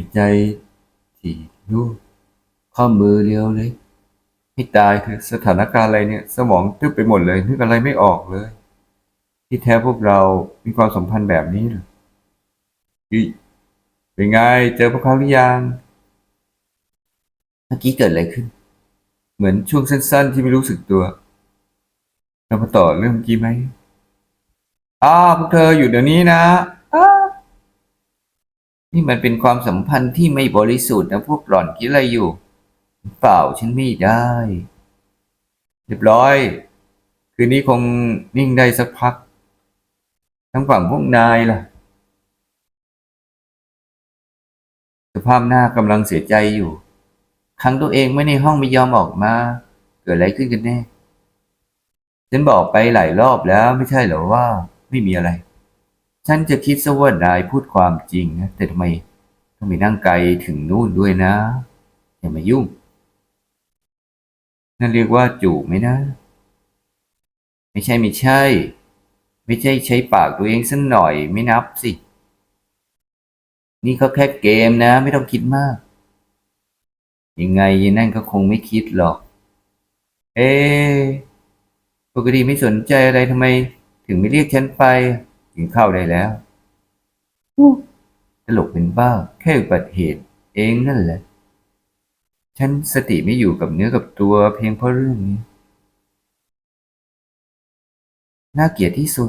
ายใจถี่รู้ข้อมือเรียวเลยให้ตายเถอะสถานการณ์อะไรเนี่ย สมองตึ๊บไปหมดเลยนึกอะไรไม่ออกเลย ที่แท้พวกเรามีความสัมพันธ์แบบนี้เหรออิเป็นไงเจอพวกเขาหรือยังเมื่อกี้เกิดอะไรขึ้น เหมือนช่วงสั้นๆที่ไม่รู้สึกตัวเรามาต่อเรื่องเมื่อกี้ไหมอ้าวพวกเธออยู่เดี๋ยวนี้นะอ้าว นี่มันเป็นความสัมพันธ์ที่ไม่บริสุทธิ์นะพวกหล่อนคิดอะไรอยู่ เปล่าฉันไม่ได้ เรียบร้อย คืนนี้คงนิ่งได้สักพัก ทั้งฝั่งพวกนายล่ะ สภาพหน้ากำลังเสียใจอยู่ขังตัวเองไว้ในห้องไม่ยอมออกมา เกิดอะไรขึ้นกันแน่ ฉันบอกไปหลายรอบแล้วไม่ใช่เหรอว่าไม่มีอะไร ฉันจะคิดซะว่านายพูดความจริงนะ แต่ทำไมต้องไปนั่งไกลถึงนู่นด้วยนะ อย่ามายุ่ง นั่นเรียกว่าจูบไหมนะ ไม่ใช่ไม่ใช่ ไม่ใช่ใช้ปากตัวเองสักหน่อยไม่นับสิ นี่เขาแค่เกมนะ ไม่ต้องคิดมาก ยังไงยายนั่นก็คงไม่คิดหรอก เอ๊ะปกติไม่สนใจอะไรทำไม ถึงไม่เรียกฉันไป กินข้าวได้แล้วอู้ตลกเป็นบ้า แค่อุบัติเหตุ เองนั่นแหละ ฉันสติไม่อยู่กับเนื้อกับตัวเพียงเพราะเรื่องนี้ น่าเกลียดที่สุด